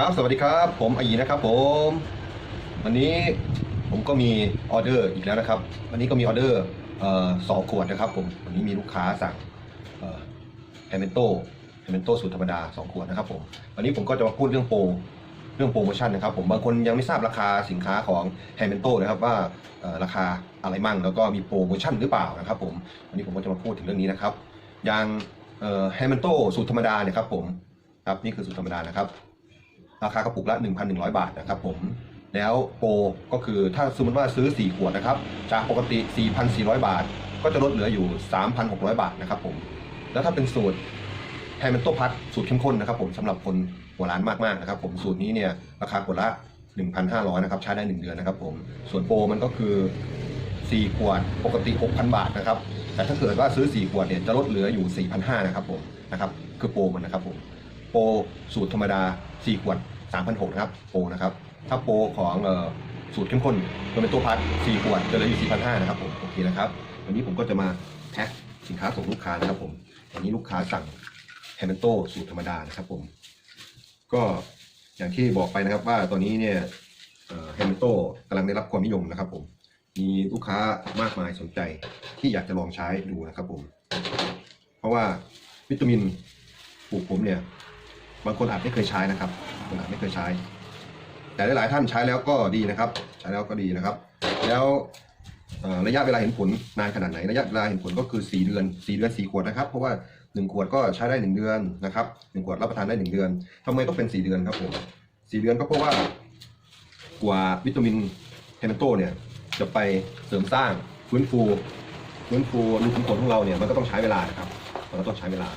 ครับ สวัสดีครับ ผมอายีนะครับผม วันนี้ผมก็มีออเดอร์อีกแล้วนะครับ วันนี้ก็มีออเดอร์สองขวดนะครับผม วันนี้มีลูกค้าสั่งแฮมเมนโต้แฮมเมนโต้สูตรธรรมดาสองขวดนะครับผม วันนี้ผมก็จะมาพูดเรื่องโปรเรื่องโปรโมชั่นนะครับผมบางคนยังไม่ทราบราคาสินค้าของแฮมเมนโต้นะครับว่าราคาอะไรมั่งแล้วก็มีโปรโมชั่นหรือเปล่านะครับผม วันนี้ผมก็จะมาพูดถึงเรื่องนี้นะครับ อย่างแฮมเมนโต้สูตรธรรมดาเนี่ยครับผม ครับนี่คือสูตรธรรมดานะครับ ราคากระปุกละ 1,100 บาทนะครับผมแล้วโปรก็คือถ้าสมมติว่าซื้อ 4 ขวดนะครับ จากปกติ 4,400 บาท ก็จะลดเหลืออยู่ 3,600 บาทนะครับผมแล้วถ้าเป็นสูตรแฮมเมนโตพัทสูตรเข้มข้นนะครับผมสำหรับคนหัวร้านมากๆนะครับผมสูตรนี้เนี่ยราคาขวดละ 1,500นะครับใช้ได้ 1 เดือนนะครับผมส่วนโปรมันก็คือ 4 ขวดปกติ 6,000 บาทนะครับแต่ถ้าเกิดว่าซื้อ 4 ขวดเนี่ยจะลดเหลืออยู่ 4,500นะครับผมนะครับคือโปรมันนะครับผมโปรสูตรธรรมดา 4 ขวด 3,600นะครับโปรนะครับถ้าโปรของสูตรเข้มข้นโดเป็นตัวพัด4ขวดจะเหลืออยู่4,500นะครับผมโอเคนะครับวันนี้ผมก็จะมาแพ็คสินค้าส่งลูกค้านะครับผมวันนี้ลูกค้าสั่งแฮมเบนโต้สูตรธรรมดานะครับผม ก็อย่างที่บอกไปนะครับว่าตอนนี้เนี่ยแฮมเบนโต้กำลังได้รับความนิยมนะครับผมมีลูกค้ามากมายสนใจที่อยากจะลองใช้ดูนะครับผม เพราะว่าวิตามินปลูกผมเนี่ย บางคนอาจไม่เคยใช้นะครับ บางคนาจไม่เคยใช้ แต่หลายๆท่านใช้แล้วก็ดีนะครับ ใช้แล้วก็ดีนะครับ แล้วระยะเวลาเห็นผลนานขนาดไหนระยะเวลาเห็นผลก็คือ 4 เดือน 4 เดือน 4 ขวดนะครับ เพราะว่า 1 ขวดก็ใช้ได้ 1 เดือนนะครับ1ขวดรับประทานได้ 1 เดือนทำไมต้องเป็น 4 เดือนครับผม4เดือนก็เพราะว่ากว่าวิตามินเฮมโตเนี่ยจะไปเสริมสร้างฟื้นฟูฟื้นฟูรูขุมขนของเราเนี่ยมันก็ต้องใช้เวลานะครับมันก็ต้องใช้เวลา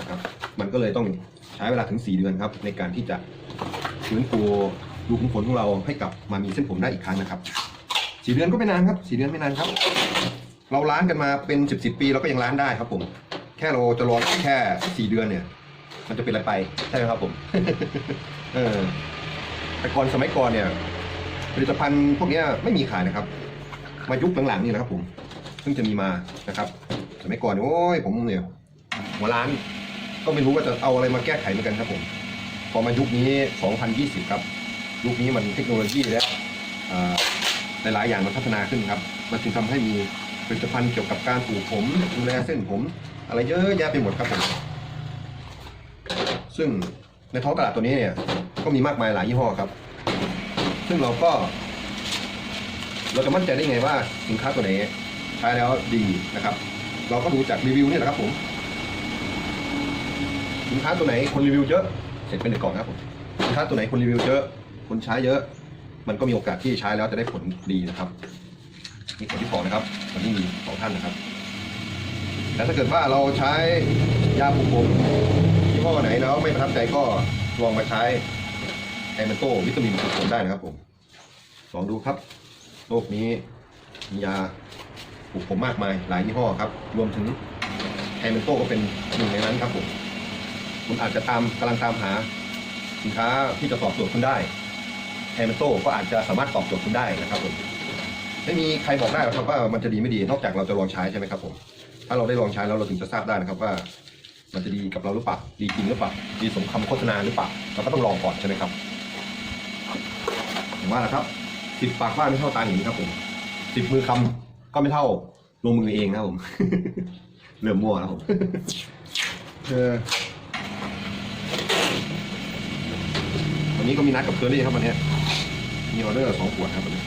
นะครับ มันก็เลยต้อง ใช้เวลาถึง 4 เดือนครับ ในการที่จะฟื้นฟูรูขุมขนของเราให้กลับมามีเส้นผมได้อีกครั้งนะครับ4เดือนก็ไม่นานครับ4เดือนไม่นานครับ เราล้างกันมาเป็น10 10ปีเราก็ยังล้างได้ครับ ผม แค่เราจะรอแค่4เดือนเนี่ย มันจะเป็นอะไรไปใช่ไหมครับ ผม เออแต่ก่อนสมัยก่อนเนี่ยผลิตภัณฑ์พวกนี้ไม่มีขายนะครับ มายุคหลังๆนี่นะครับ ผมเพิ่งจะมีมานะครับ สมัยก่อนโอ้ยผมเนี่ยหัวร้าน ก็ไม่รู้ว่าจะเอาอะไรมาแก้ไขเหมือนกันครับผม พอมายุคนี้ 2020 ครับ ยุคนี้มันเทคโนโลยีและอ่าหลายๆอย่างมันพัฒนาขึ้นครับ มันจึงทำให้มีผลิตภัณฑ์เกี่ยวกับการปลูกผมดูแลเส้นผม อะไรเยอะแยะไปหมดครับผม ซึ่งในท้องตลาดตัวนี้เนี่ยก็มีมากมายหลายยี่ห้อครับ ซึ่งเราก็ เราจะมั่นใจได้ไงว่าสินค้าตัวไหนใช้แล้วดีนะครับ เราก็ดูจากรีวิวนี่แหละครับผม สินค้าตัวไหนคนรีวิวเยอะเสร็จเป็นหนึ่งกล่องครับผมสินค้าตัวไหนคนรีวิวเยอะ คนใช้เยอะ มันก็มีโอกาสที่ใช้แล้วจะได้ผลดีนะครับนี่คนที่สองนะครับวันนี้มีสองท่านนะครับแต่ถ้าเกิดว่าเราใช้ยาปลูกผมยี่ห้อไหนแล้วไม่ประทับใจก็ลองมาใช้ไอมันโตวิตามินปลูกผมได้นะครับผมลองดูครับโลกนี้มียาปลูกผมมากมายหลายยี่ห้อครับ รวมถึงไอมันโตก็เป็นหนึ่งในนั้นครับผม คุณอาจจะตามกำลังตามหาสินค้าที่จะตอบโจทย์คุณได้แฮมเมโตก็อาจจะสามารถตอบโจทย์คุณได้นะครับผมไม่มีใครบอกได้หรอกครับว่ามันจะดีไม่ดีนอกจากเราจะลองใช้ใช่ไหมครับผมถ้าเราได้ลองใช้แล้วเราถึงจะทราบได้นะครับว่า มันจะดีกับเราหรือเปล่าดีจริงหรือเปล่าดีสมคำโฆษณาหรือเปล่าเราก็ต้องลองก่อนใช่ไหมครับผมว่านะครับสิบปากว่าไม่เท่าตาเห็นครับผมสิบมือคำก็ไม่เท่าลงมือเองนะครับผมเริ่มมั่วแล้วผมเออ วันนี้ก็มีนัดกับเคอรี่ครับวันนี้มีออเดอร์สองขวดครับวันนี้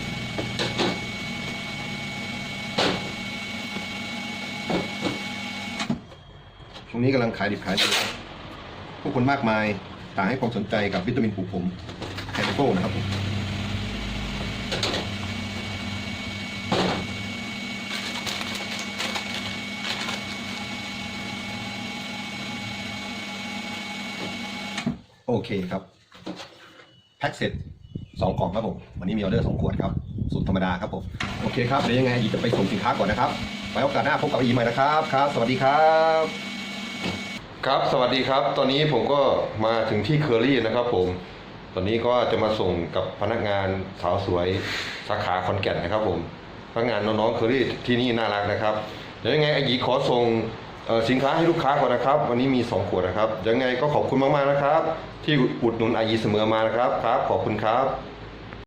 ช่วงนี้กำลังขายดิบขายดีครับผู้คนมากมายต่างให้ความสนใจกับวิตามินปลูกผมไฮโก้นะครับผมโอเคครับ พ็กเสร็จสองกล่องครับผม วันนี้มีออเดอร์สองขวดครับสูตรธรรมดาครับผม โอเคครับเดี๋ยวยังไงอีจะไปส่งสินค้าก่อนนะครับ ไว้โอกาสหน้าพบกับอีใหม่นะครับครับ สวัสดีครับ ครับสวัสดีครับ ตอนนี้ผมก็มาถึงที่เคอรี่นะครับผม ตอนนี้ก็จะมาส่งกับพนักงานสาวสวยสาขาคอนแก่นนะครับผมพนักงานน้องๆเคอรี่ที่นี่น่ารักนะครับเดี๋ยวยังไงไอหยีขอส่ง สินค้าให้ลูกค้าก่อนนะครับ วันนี้มี 2 ขวดนะครับ ยังไงก็ขอบคุณมากๆนะครับ ที่อุดหนุนอายีเสมอมานะครับครับ ขอบคุณครับ